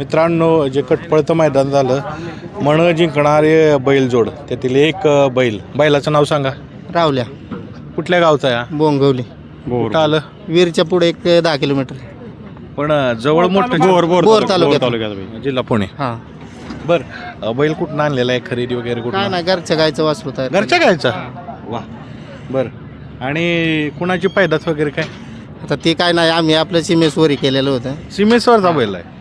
मित्रांनो जे कटपळतं मैदान झालं मन जिंकणारे बैलजोड त्यातील एक बैल. बैलाचं नाव सांगा. रावल्या. कुठल्या गावचा आहे हा? बोंगवली. कुठं आलं? वीरच्या पुढे एक दहा किलोमीटर. पण जवळ मोठं बोर तालुक्यात. जिल्हा पुणे. हां. बर बैल कुठं आणलेला आहे? खरेदी वगैरे काय कुठं नाही घरच्या गायचं वासरू तयार घरच्या गायचा? वा. बर. आणि कुणाची पैदास वगैरे काय? आता ते काय नाही आम्ही आपलं सीमेसवरी केलेलं होतं. सीमेश्वरचा बैल आहे.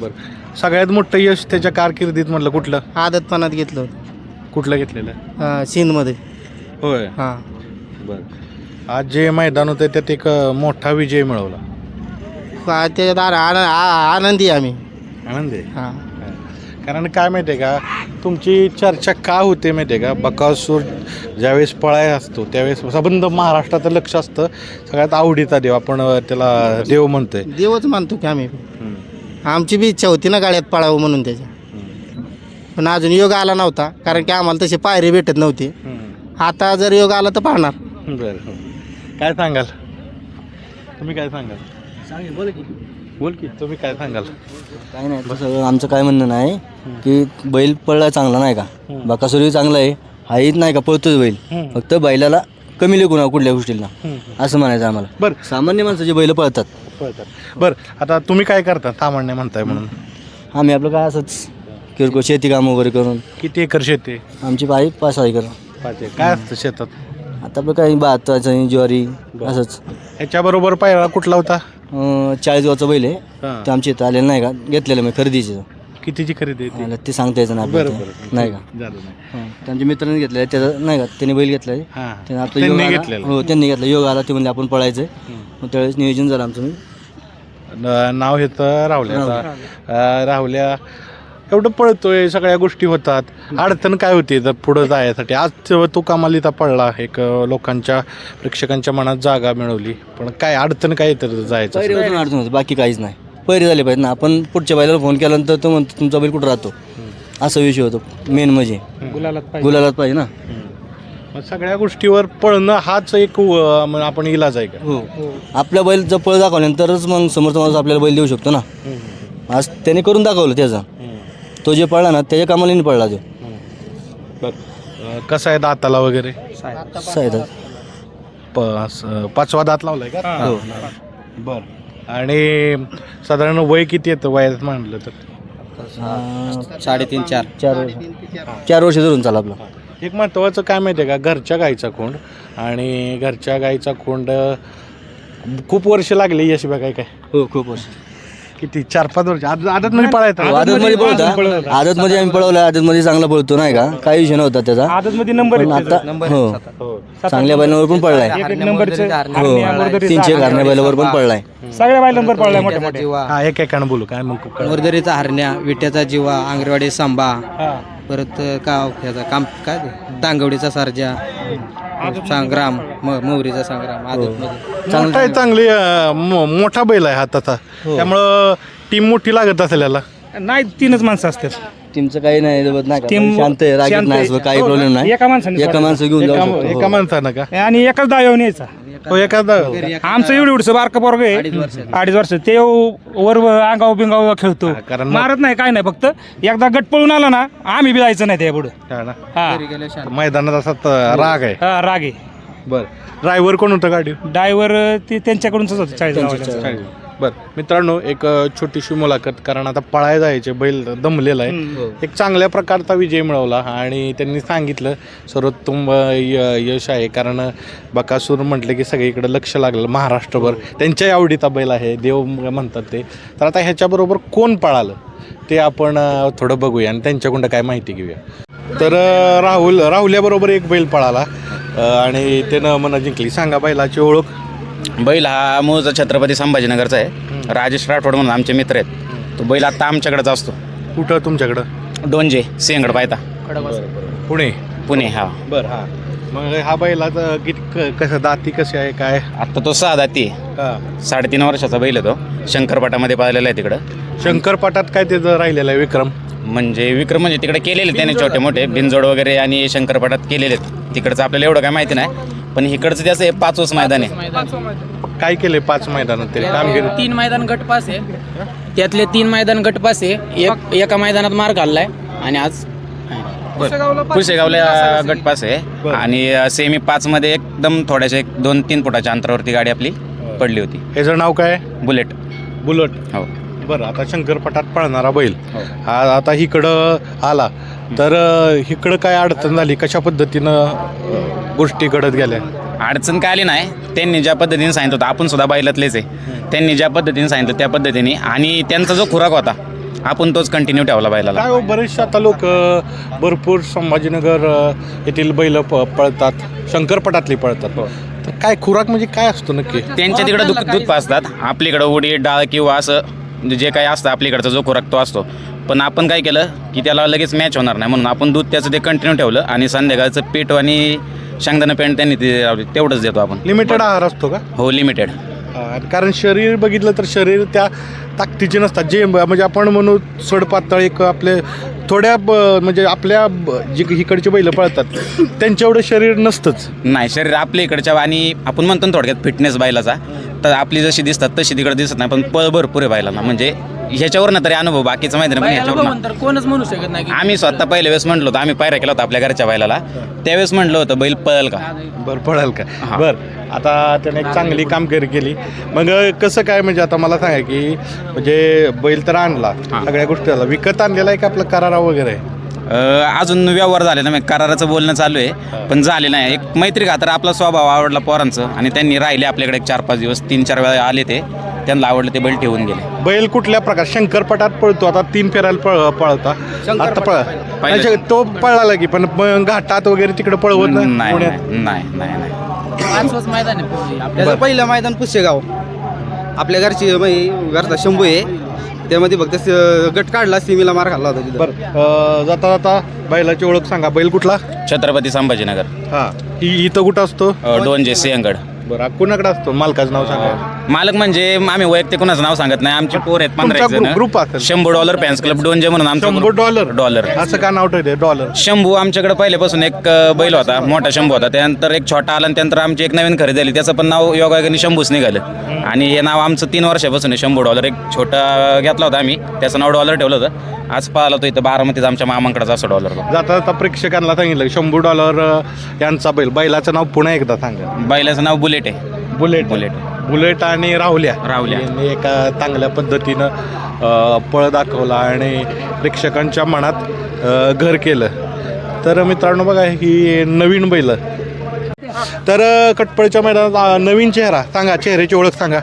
बर. सगळ्यात मोठं यश त्याच्या कारकिर्दीत म्हटलं कुठलं? आदतपणात घेतलं होतं. कुठलं घेतलेलं? हां, सिंधमध्ये. होय. हां. बर. आज जे मैदान होतं त्यात एक अ, मोठा विजय मिळवला. त्याच्यात आन- आन- आ- आनंदी आहे आम्ही. आनंद आहे? हां. कारण काय माहिती आहे का तुमची चर्चा का होते माहिती आहे का बकासूर ज्यावेळेस पळाय असतो त्यावेळेस संबंध महाराष्ट्राचं लक्ष असतं सगळ्यात आवडीचा देव आपण अ, त्याला देव म्हणतोय. देवच मानतो की आम्ही. आमची बी इच्छा होती ना गाड्यात पळावं म्हणून त्याच्या. पण अजून योग आला नव्हता कारण की आम्हाला तशी पायरी भेटत नव्हती. आता जर योग आला तर पाहणार. बरं हो. काय सांगाल? तुम्ही काय सांगाल? बोल की. तुम्ही काय सांगाल? काय नाही तसं आमचं काय म्हणणं नाही की बैल पळला चांगला नाही का? बकासुरही चांगला आहे हाईत नाही का पळतोच बैल. फक्त बैलाला कमी लेखू ना कुठल्या गोष्टीला. असं म्हणायचं आम्हाला. बरं. सामान्य माणसाचे बैल पळतात. बरं आता तुम्ही काय करता? सामान्य म्हणताय म्हणून. आम्ही आपलं काय असंच किरकोळ शेती काम वगैरे करून. किती एकर शेती? आहे? आमची पाय पाच सहा एकर. पाच एकर. काय असतं शेतात? आता आपलं काही भाताचं ज्वारी असंच. ह्याच्याबरोबर पायरा कुठला होता? अं, चाळीस गावचं बैल आहे. ते आमच्या इथं आलेलं नाही का? घेतलेलं मी खरेदीचं. कितीची खरेदी आहे ती? मला ते सांगता यायचं नाही बरं आपल्याला. बरं ते. नाही का? झालं नाही. हं. ते आमच्या मित्राने घेतलेलं आहे. त्याचं नाही का? त्याने बैल घेतला आहे. हां. त्याने त्यांनी योग आला- घेतलेलं. हो त्यांनी घेतलं. योग आला ते म्हणजे आपण पळायचं मग त्यावेळेस नियोजन झालं आमचं. मी न- नाव घेतं राहुल्याचा अं, राहुल्या एवढं पळतोय सगळ्या गोष्टी होतात. अडचण काय होती जर पुढं जायसाठी? आज तेव्हा तो कामालिता पडला एक अं, लोकांच्या प्रेक्षकांच्या मनात जागा मिळवली. पण काय अडचण काय येतं जायचं? अडचण अडचण होतं बाकी काहीच नाही. पहिरे झाले पाहिजे ना. आपण पुढच्या बैलाला फोन केल्यानंतर तो म्हणतो तुमचा बैल कुठं राहतो? असा विषय होतो. मेन म्हणजे. गुलालात पाहिजे. ना. सगळ्या गोष्टीवर पळणं हाच एक अं, म्हणजे आपण इलाज आहे का? हो. आपल्या बैल जर पळ दाखवल्यानंतरच मग समोरचा माणूस आपल्याला बैल देऊ शकतो ना. आज त्याने करून दाखवलं त्याचा. तो जे पळला ना त्याच्या कामाला नाही पळला तो. बरं. कसं आहे दाताला वगैरे? सायदा प स- पाचवा दात लावलाय का? हो. बर. आणि साधारण वय किती येतं वयात म्हणलं तर? साडेतीन चार. चार वर्ष. चार वर्ष धरून चाल आपलं. एक महत्त्वाचं काय माहिती आहे का? घरच्या गाईचा खोंड आणि घरच्या गाईचा खोंड खूप वर्ष लागली यश काय काय? हो खूप वर्ष. किती? चार पाच वर्ष. आदत आदत मध्ये पळायचा. आदत मध्ये पळवता? आदत मध्ये आम्ही पळवलं आदत मध्ये चांगला पळतो नाही का? काही विषय नव्हता त्याचा. आदत मध्ये नंबर पण आता हो. हो. चांगल्या बैलांवर पण पळलाय. एक नंबरचे हो तीनशे घारण्या बैलावर पण पळलाय. सगळ्या बाय नंबर पडलाय मोठे मोठे हा एक एकानं बोलू काय मग. वर्दरीचा हरण्या विट्याचा जिवा आंगरवाडी सांबा. परत का ह्याचा काम काय ते? दांगवडीचा सारजा संग्राम म मोहरीचा संग्राम आदतमध्ये. मोठा आहे चांगली अं, मो- मोठा बैल आहे हाताचा त्यामुळं टीम मोठी लागत असेल याला. नाही तीनच माणसं असतात. टीमचं काही नाही जवळ नाही का? टीम शांत आहे रागीत शांत नाही आहे. असं काही हो, प्रॉब्लेम नाही एका माणसाने एका माणसं घेऊन जाऊ एका शकतो. एका हो. माणसानं का? आणि एकाच दाव न्यायचा. हो एखादा. आमचं एवढं एवढं बारका पोरग आहे. अडीच वर्ष ते वर अंगाव बिंगाव खेळतो. हा, मारत नाही काय नाही. फक्त एकदा गट पळून आला ना आम्ही बी जायचं नाही त्या पुढं. हा ना. हा. मैदानात असा त- राग आहे. हा, राग आहे. बर. ड्रायव्हर कोण होतं गाडी ड्रायव्हर ते त्यांच्याकडूनच होतं चाळीस. बर. मित्रांनो एक अ, छोटीशी मुलाखत कारण आता पळाय जायचे बैल दमलेला आहे. एक चांगल्या प्रकारचा विजय मिळवला आणि त्यांनी सांगितलं सर्वोत्तम अ, य- यश आहे. कारण बकासूर म्हटलं की सगळीकडे लक्ष लागलं महाराष्ट्रभर. त्यांच्याही आवडीचा बैल आहे देव म्हणतात ते. तर आता ह्याच्याबरोबर कोण पळालं ते आपण अ, थोडं बघूया आणि त्यांच्याकडून काय माहिती घेऊया. तर अ, राहुल राहुल्याबरोबर एक बैल पळाला अ, आणि त्यानं मनं जिंकली. सांगा बैलाची ओळख. बैल हा मूळचा छत्रपती संभाजीनगरचा आहे. राजेश राठोड म्हणून आमचे मित्र आहेत. तो बैल आता आमच्याकडेच असतो. कुठं तुमच्याकडं? डोंजे सिंहगड पायता पुणे? पुणे हा. बर हा. मग हा बैलाचं किती क- कसं दाती कशी आहे काय? आता तो सहा दाती आहे. हा. साडेतीन वर्षाचा बैल आहे तो. शंकरपाटामध्ये पाहिलेला आहे तिकडं. शंकरपाटात काय त्याचं राहिलेलं आहे विक्रम? म्हणजे विक्रम म्हणजे तिकडे केलेले त्याने छोटे मोठे बिनजोड वगैरे आणि शंकरपाटात केलेले आहेत. तिकडचं आपल्याला एवढं काय माहिती नाही. पण इकडचं त्याचं हे पाचवंच मैदान आहे. काय केले पाच मैदानात तरी कामगिरी तीन मैदान गटपास आहे. त्यातले तीन मैदान गटपास आहे. एक एका मैदानात मार घाललाय आणि आज पुसेगावला गटपास आहे. आणि सेमी पाच मध्ये एकदम थोड्याशा एक दोन तीन फुटाच्या अंतरावरती गाडी आपली पडली होती. ह्याचं नाव काय? बुलेट. बुलट. हो. बरं आता शंकरपटात पळणारा बैल. हो. हा आता इकडं आला. तर अं, इकडं काय अडचण झाली? कशा पद्धतीनं अं, गोष्टी घडत गेल्या? अडचण काय आली नाही. त्यांनी ज्या पद्धतीने सांगितलं होतं आपण सुद्धा बैलातलेच आहे. त्यांनी ज्या पद्धतीने सांगितलं त्या पद्धतीने आणि त्यांचा जो खुराक होता आपण तोच कंटिन्यू ठेवला बैलाला. काय हो, बरेचसे आता लोक भरपूर संभाजीनगर अं, येथील बैल प- पळतात. शंकरपटातली पळतात. तर काय खुराक म्हणजे काय असतो नक्की? त्यांच्या तिकडं दूध दूध पाजतात आपलीकडं उडीद डाळ किंवा असं जे काही असतं आपलीकडचा जो खुराक तो असतो. पण आपण काय केलं की त्याला लगेच मॅच होणार नाही. म्हणून आपण दूध त्याचं ते कंटिन्यू ठेवलं आणि संध्याकाळचं पीठ आणि शेंगदाणा पेंट त्यांनी ते तेवढंच देतो आपण. लिमिटेड आहार असतो का? हो लिमिटेड कारण शरीर बघितलं तर शरीर त्या ताकदीचे नसतात. जे म्हणजे आपण म्हणू सोडपातळ एक आपले थोड्या ब- म्हणजे आपल्या ब- जी इकडची बैल पळतात त्यांच्या एवढं शरीर नसतंच. नाही शरीर आपल्या इकडच्या आणि आपण म्हणतो ना थोडक्यात फिटनेस बैलाचा तर आपली जशी दिसतात तशी तिकडे दिसत नाही पण पळ भरपूर आहे बैलांना. म्हणजे ह्याच्यावरनं तरी अनुभव बाकीचं माहिती नाही पण ह्याच्यावर तर कोणच म्हणू शकत नाही की आम्ही स्वतः पहिल्या वेळेस म्हटलो होतो आम्ही पायऱ्या केला होता आपल्या घरच्या बैलाला त्यावेळेस म्हटलं होतं बैल पळेल का? बरं पळेल का? हा. बरं आता त्याने एक चांगली कामगिरी केली. मग कसं काय म्हणजे आता मला सांगा की म्हणजे बैल तर आणला हा. सगळ्या गोष्टी आला विकत आणलेला आहे का आपला करारा वगैरे आहे? अं, अजून व्यवहार झाले ना कराराचं बोलणं चालू आहे पण झाले नाही. एक मैत्री खातर आपला स्वभाव आवडला पोरांचं आणि त्यांनी राहिले आपल्याकडे एक चार पाच दिवस तीन चार वेळा आले ते त्यांना आवडलं ते बैल ठेवून गेले. बैल कुठल्या प्रकार शंकरपटात पळतो आता तीन फेरायला पळ पळता. आता पळ. तो पळाला की पण मग घाटात वगैरे तिकडे पळवत नाही? नाही पुण्यात? नाही नाही नाही. नाही पाचवंच मैदान आहे पहिलं मैदान पुसेगाव. आपल्या घरची म्हणजे घरचा शंभू आहे. त्यामध्ये फक्त स- गट काढला सिमीला मार खाल्ला होता तिथं. बरं अं, जाता जाता बैलाची ओळख सांगा. बैल कुठला? छत्रपती संभाजीनगर. हा. ही इथं कुठं असतो? अं, डोंजे सिंहगड. बरं कुणाकडे असतो? मालकाचं नाव सांगा. मालक म्हणजे आम्ही वैयक्तिक कोणाचं नाव सांगत नाही. आमचे पोर आहेत पंधरा तुमचा जण. ग्रुप- असेल. शंभू डॉलर फॅन्स क्लब डोंजे म्हणून आमचा डॉलर. डॉलर. असं का नाव ठेवते डॉलर. शंभू आमच्याकडे पहिल्यापासून एक अ, बैल होता मोठा शंभू होता. त्यानंतर एक छोटा आला आणि त्यानंतर आमची एक नवीन खरेदी झाली त्याचं पण नाव योगायोगाने शंभूच निघालं. आणि हे नाव आमचं तीन वर्षापासून आहे. शंभू डॉलर एक छोटा घेतला होता आम्ही. त्याचं नाव डॉलर ठेवलं होतं. आज पाहिला तो इथं बारामतीत आमच्या मामांकडेच असं डॉलर जाता जाता प्रेक्षकांना सांगितलं शंभर डॉलर यांचा बैल. बैलाचं नाव पुन्हा एकदा सांगा. बैलाचं नाव बुलेट आहे. बुलेट. बुलेट. बुलेट आणि राहुल्या. राहुल्या. यांनी एका चांगल्या पद्धतीनं अं, पळ दाखवला आणि प्रेक्षकांच्या मनात अं, घर केलं. तर मित्रांनो बघा ही नवीन बैल. तर अं, कटपळच्या मैदानात अं, नवीन चेहरा. सांगा चेहऱ्याची ओळख सांगा.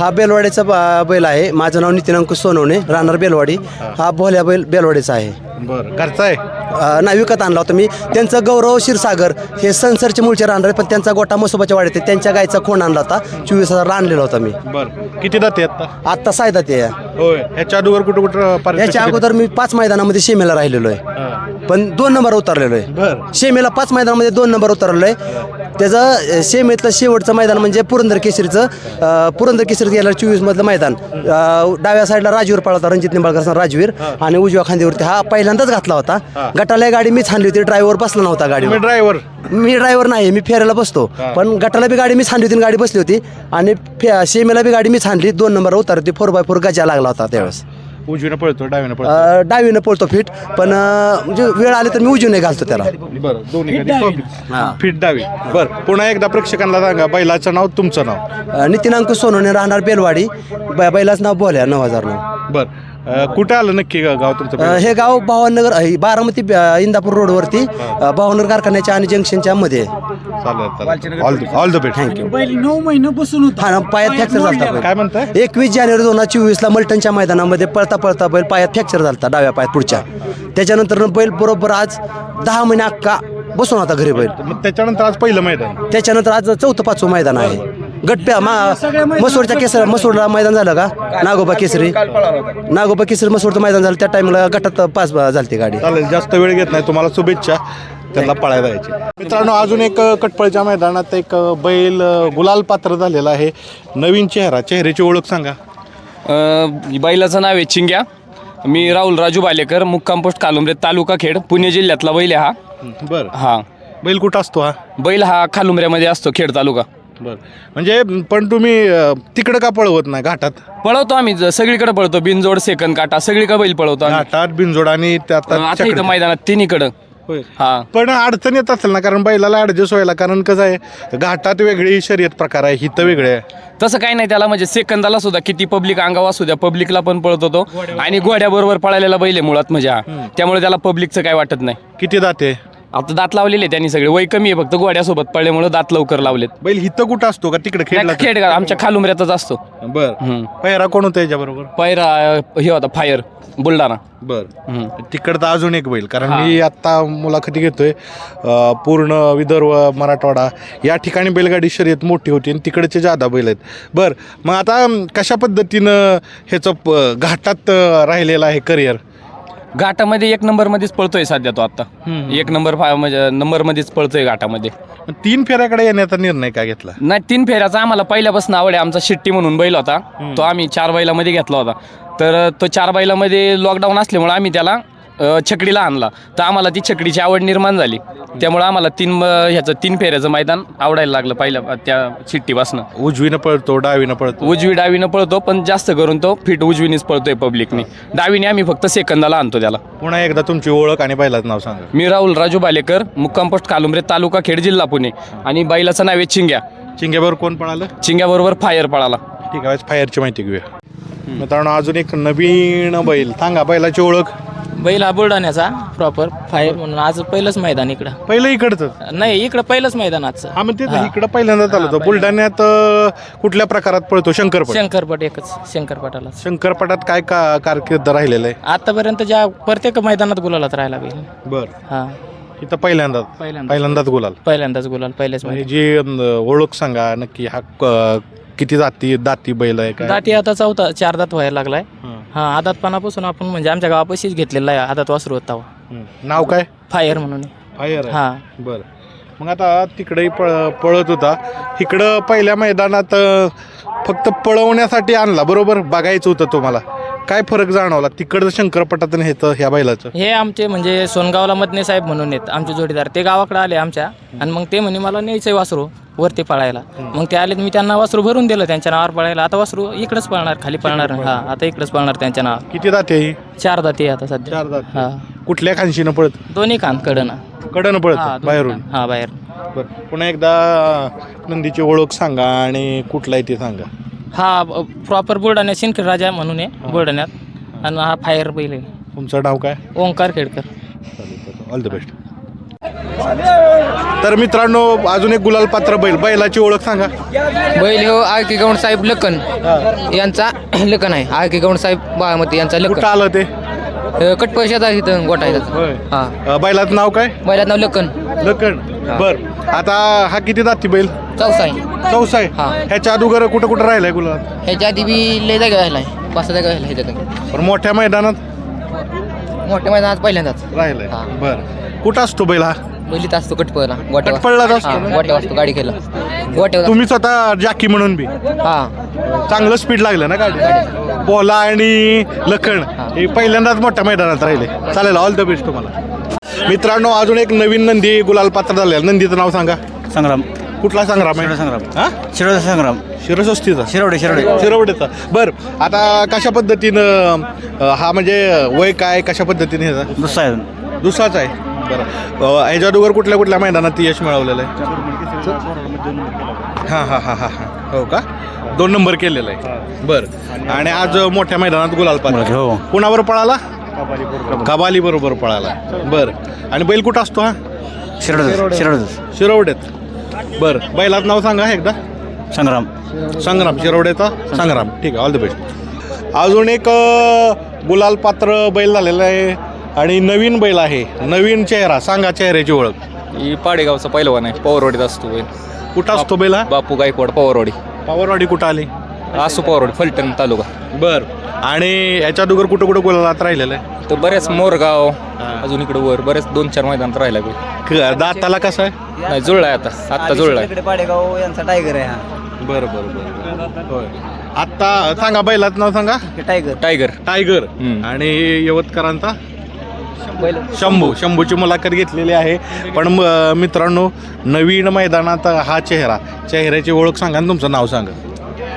हा बेलवाडीचा बा- बैल आहे. माझं नाव नितीन अंकुश सोनवणे राहणार बेलवाडी. हा. भोल्या बैल बेलवाडीचा आहे. बरं. घरचा आहे? अ, नाही विकत आणला होता मी. त्यांचं गौरव क्षीरसागर हे संसरचे मूळचे राहणार आहे, पण त्यांचा गोटा मसोबाच्या वाड्यात आहे. त्यांच्या गायचा खोण आणला होता. चोवीस हजार आणलेला होता मी. बरं. किती जाते आता? आत्ता सायदा ते होय. ह्याच्या अगोदर कुठं कुठं पारितोषिक याच्या अगोदर मी पाच मैदानामध्ये शेमेला राहिलेलो आहे. हां. पण दोन नंबर उतरलेलो आहे. बरं. शेमेला पाच मैदानामध्ये दोन नंबर उतरलेलो आहे. त्याचं शेमेतलं शेवटचं मैदान म्हणजे पुरंदर केसरीचं पुरंदर केसरी गेल्या चोवीसमधलं मैदान. डाव्या साईडला राजवीर पळा होता रणजित निंबाळकर राजवीर. आणि उजव्या खांदीवरती हा पहिल्यांदाच घातला होता. गटाला गाडी मीच आणली होती ड्रायव्हर बसला नव्हता गाडीवर. ड्रायव्हर. मी ड्रायव्हर नाही मी फेरायला बसतो. पण गटाला बी गाडी मी आणली होती आणि गाडी बसली होती. आणि फे- शेमेला बी गाडी मी आणली दोन नंबर उतरती फोर बाय फोर गजा लागला होता त्यावेळेस. उजवीनं पळतो डावीनं पळतो? अ, डावीनं पळतो फिट पण अ, म्हणजे वेळ आली तर मी उजवीने घालतो त्याला. बरं दोन्ही फिट डावी. बरं पुन्हा एकदा प्रेक्षकांना सांगा बैलाचं नाव तुमचं नाव? अ, नितीन अंकुश सोनवणे राहणार बेलवाडी. बै- बैलाचं नाव बोल्या नऊ हजार नऊ बरं. अं, कुठं आलं नक्की गा- गाव तुमचं अ? हे गाव भावनगर अ, बारामती अ, इंदापूर रोडवरती अ, भावनगर कारखान्याच्या आणि जंक्शनच्या मध्ये. आहे. चालेल. चालेल all the all the best thank you बैल नऊ महिने बसून होता. हा पायात फ्रॅक्चर झाला काय म्हणताय? एकवीस जानेवारी दोन हजार चोवीसला मलटणच्या मैदानामध्ये पळता पळता बैल पायात फ्रॅक्चर झाला डाव्या पायात पुढच्या. त्याच्यानंतर बैल बरोबर आज दहा महिने अक्का बसून होता घरी बैल. मग त्याच्यानंतर आज पहिलं मैदान. त्याच्यानंतर आज चौथं पाचवं मैदान आहे. गटप्या मा मसूरच्या केसर मसूरला मैदान झालं का? नागोबा केसरी. नागोबा केसरी मसूरचं मैदान झालं. त्या टाइमला गटात पास झाली ती गाडी. चालेल जास्त वेळ घेत नाही. तुम्हाला शुभेच्छा. त्याला पळायला जायचे मित्रांनो अजून एक कटपळच्या मैदानात एक बैल गुलाल पात्र झालेला आहे. नवीन चेहरा चेहऱ्याची ओळख सांगा. अ, बैलाचं नाव आहे चिंग्या. मी राहुल राजू बालेकर मुक्काम पोस्ट कालुंबरे तालुका खेड पुणे जिल्ह्यातला बैल आहे हा. बरं. हा. बैल कुठं असतो हा? बैल हा खालुंबऱ्यामध्ये असतो खेड तालुका. बर. म्हणजे पण तुम्ही अं, तिकडं का पळवत नाही? घाटात? पळवतो आम्ही. ज- सगळीकडे पळतो बिनजोड सेकंद काटा सगळीकडे बैल पळवतो आम्ही. घाटात बिनजोड आणि अं, आता त्यात इथं मैदानात तिन्हीकडं. होय. हा. पण अडचण येत असेल ना कारण बैलाला ऍडजस्ट व्हायला कारण कसं आहे घाटात वेगळी शर्यत प्रकार आहे हिथं वेगळे आहे. तसं काही नाही त्याला म्हणजे सेकंदाला सुद्धा किती पब्लिक अंगावर असू द्या पब्लिकला पण पळत होतो. आणि घोड्याबरोबर पळालेला बैल आहे मुळात म्हणजे हा. त्यामुळे त्याला पब्लिकचं काय वाटत नाही. किती दाते आता दात लावलेले त्यांनी सगळे. वय कमी आहे फक्त घोड्यासोबत पळल्यामुळे दात लवकर लावलेत. बैल हिथं कुठं असतो का? तिकडे खेळला खेड का आमच्या खालुमऱ्यातच असतो. बर. हम्म. पहिरा कोण होतं याच्याबरोबर? पायरा अं, हे होता फायर बुलढाणा. बर. हम्म. तिकडं अजून एक बैल कारण मी आत्ता मुलाखती घेतोय अं, पूर्ण विदर्भ मराठवाडा या ठिकाणी बैलगाडी शर्यत मोठी होती आणि तिकडचे जादा बैल आहेत. बर मग आता अं, कशा पद्धतीनं ह्याचं प- घाटात अं, राहिलेलं आहे करिअर घाटामध्ये एक नंबर मध्येच पळतोय सध्या तो आता एक नंबर फा- म्हणजे नंबर मध्येच पळतोय घाटामध्ये. तीन फेऱ्याकडे येण्याचा निर्णय का घेतला? नाही तीन फेऱ्याचा आम्हाला पहिल्यापासून आवड आहे. आमचा शिट्टी म्हणून बैल होता. तो आम्ही चार बैलामध्ये घेतला होता. तर तो चार बैलामध्ये लॉकडाऊन असल्यामुळे आम्ही त्याला अ, छकडीला आणला. तर आम्हाला ती छकडीची आवड निर्माण झाली. त्यामुळे आम्हाला तीन ह्याचं तीन फेऱ्याचं मैदान आवडायला लागलं पहिल्या त्या शिट्टीपासनं. उजवीनं पळतो डावीनं पळतो. उजवी डावीनं पळतो पण जास्त करून तो फिट उजवीनेच पळतोय पब्लिकनी. डावीने आम्ही फक्त सेकंदाला आणतो त्याला. पुन्हा एकदा तुमची ओळख आणि बैलाचं नाव सांगा. मी राहुल राजू बालेकर मुक्काम पोस्ट कालुमरे तालुका खेड जिल्हा पुणे. आणि बैलाचं नाव आहे चिंग्या. चिंग्याबरोबर कोण पळालं? चिंग्याबरोबर फायर पळाला. ठीक आहे फायरची माहिती घेऊया. मित्रांनो अजून एक नवीन बैल. सांगा बैलाची ओळख. बैल हा बुलढाण्याचा प्रॉपर फायर म्हणून. आज पहिलंच मैदान इकडं. पहिलं इकडचं? नाही इकडं पहिलंच मैदान आजचं. हा मग ते इकडं पहिल्यांदा चालू होतं. बुलढाण्यात अं, कुठल्या प्रकारात पळतो? शंकरपट. शंकरपट एकच शंकरपटाला. शंकरपटात काय का कारकीर्द राहिलेलं आहे? आतापर्यंत ज्या प्रत्येक मैदानात गुलालात राहायला बैल बर. हा. इथं पहिल्यांदाच? पहिल्यांदा पहिल्यांदाच गुलाल? पहिल्यांदाच गुलाल पहिल्याच म्हणजे मैदान. जी अं, ओळख सांगा नक्की हा क- किती जाती दाती बैल आहे काय? दाती आता चौथा चार दात व्हायला लागलाय. हं. हा आदातपणापासून आपण म्हणजे आमच्या गावापाशीच घेतलेला आहे आदात वासरू होता हं. नाव काय? फायर म्हणून. फायर? आहे हा. बर. मग आता तिकडेही पळ पळत होता. इकडं पहिल्या मैदानात अं, फक्त पळवण्यासाठी आणला बरोबर? बघायचं होतं तुम्हाला. काय फरक जाणवला? तिकडचं शंकरपटात आणि ह्याचं ह्या बैलाचं. हे आमचे म्हणजे सोनगावला मदने साहेब म्हणून आहेत आमचे जोडीदार. ते गावाकडे आले आमच्या आणि मग ते म्हणे मला न्यायचंय वासरू वरती पळायला. मग ते आले मी त्यांना वासरू भरून दिलं त्यांच्या नावावर पळायला. आता वासरू इकडेच पळणार खाली पळणार. हा आता इकडेच पळणार त्यांच्या नाव किती दाते ही? चार दाती आहे आता सध्या. चार दाते. हा. कुठल्या खांशीनं पळत? दोन्ही कान कडनं. कडनं हा, पळत दोन्ही बाहेरून. कान. हा बाहेर बरं. पुन्हा एकदा नंदीची ओळख सांगा आणि कुठला आहे ते सांगा. हा प्रॉपर बुलढाण्यात शिंदखेड राजा म्हणून आहे बुलढाण्यात आणि हा फायर बैल आहे. तुमचं नाव काय? Omkar Khedkar. All the best तर मित्रांनो अजून एक गुलाल पात्र बैल. बैलाची ओळख सांगा. बैल हो आर के गौंड साहेब लखन. यांचा लखन आहे. आर के गौंड साहेब बाळामती यांचा कुठं लखन आलं ते? कट पैशाचा इथं गोटा आहे त्याचा. होय. हा. अं, बैलाचं नाव काय? बैलात नाव लखन. लकण बर. आता हा किती जाती बैल? चौसा आहे चौसा आहे हा. ह्याच्या अगोदर कुठं कुठं राहिलाय गुलाल ह्याच्या आधी बी लय जागा आहे पाच सहा जागा ह्याच्यात. पण मोठ्या मैदानात? मोठ्या मैदानात पहिल्यांदाच. राहिलाय. हा. बर. कुठं असतो बैल हा? बैलीत असतो कटपळला. गोट्यावर. कटपळलाच असतो? हा, ना? गोट्यावर असतो गाडी केला गोट्यावर तुम्ही स्वतः जाकी म्हणून बी? हा. चांगलं स्पीड लागलं ना गाडी? बोला आणि लखण हे. पहिल्यांदाच मोठ्या मैदानात राहिले. चालेल ऑल द बेस्ट तुम्हाला. मित्रांनो अजून एक नवीन नंदी गुलाल पात्र झालेला. नंदीचं नाव सांगा. संग्राम. कुठला संग्राम आहे? संग्राम हा? शिरोडा संग्राम शिरसोस्तीचा शिरोडे शिरोडे. शिरवडेचा बर. आता कशा पद्धतीनं अं, हा म्हणजे वय काय कशा पद्धतीने ह्याचा? दुसरा आहे. दुसराच आहे. बरं. अं, ह्याच्या अगोदर कुठल्या कुठल्या मैदानात यश मिळवलेलं आहे? हां हां हां हां हां. हो का? दोन नंबर केलेला आहे. बरं. आणि आज मोठ्या मैदानात गुलाल पाहिजे हो. कुणावर पळाला? कबाली बरोबर पळाला. बरं. आणि बैल कुठं असतो हा? शिरोडा शिरोडा. शिरवड्यात बरं बैलाचं नाव सांगा एकदा. संग्राम. संग्राम शिरवड्याचा संग्राम. ठीक आहे ऑल द बेस्ट अजून एक अ, गुलाल पात्र बैल झालेला आहे आणि नवीन बैल आहे. नवीन चेहरा सांगा चेहऱ्याची ओळख. ही पाडेगावचा पहिलवान आहे पवारवाडीत असतो बैल कुठं असतो बैल हा? बापू गायकवाड पवारवाडी. पावरवाडी कुठं आली? आसू पवारवाडी फलटण तालुका. बर आणि याच्या अगोदर कुठं कुठं गुलालात राहिलेलं आहे? तर बरेच मोरगाव अजून इकडे वर बरेच दोन चार मैदानात राहिला बैल. क- दाताला कसं आहे? नाही जुळलाय आता. आत्ता जुळलाय पाडेगाव यांचा टायगर आहे हा. बरं बरं बरं होय. आत्ता सांगा बैलाचं नाव सांगा. टायगर टायगर टायगर हम्म. आणि यवतकरांचा? शंभू. शंभूची मुलाखत घेतलेली आहे. पण म- मित्रांनो नवीन मैदानात हा चेहरा. चेहऱ्याची ओळख सांगा आणि तुमचं नाव सांगा.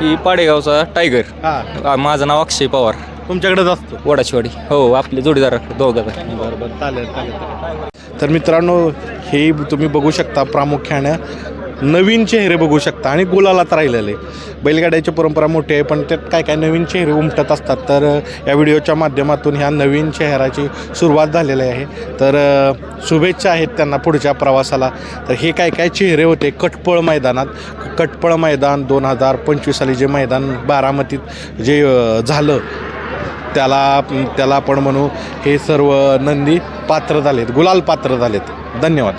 ही पाडेगावचा टायगर हा. माझं नाव अक्षय पवार. तुमच्याकडेच असतो. वडाचवाडी. हो आपले जोडीदार दोघं बरं बरं. चालेल चालेल. तर मित्रांनो हे तुम्ही बघू शकता प्रामुख्यानं. नवीन चेहरे बघू शकता आणि गुलालात राहिलेले. बैलगाड्याची परंपरा मोठी आहे पण त्यात काय काय नवीन चेहरे उमटत असतात. तर अ, या व्हिडिओच्या माध्यमातून ह्या नवीन चेहऱ्याची सुरुवात झालेली आहे. तर अ, शुभेच्छा आहेत त्यांना पुढच्या प्रवासाला. तर हे काय काय चेहरे होते? कटपळ मैदानात. कटपळ मैदान दोन हजार पंचवीस साली जे मैदान बारामतीत जे अ, झालं त्याला त्याला आपण म्हणू हे सर्व नंदी पात्र झालेत गुलाल पात्र झालेत. धन्यवाद.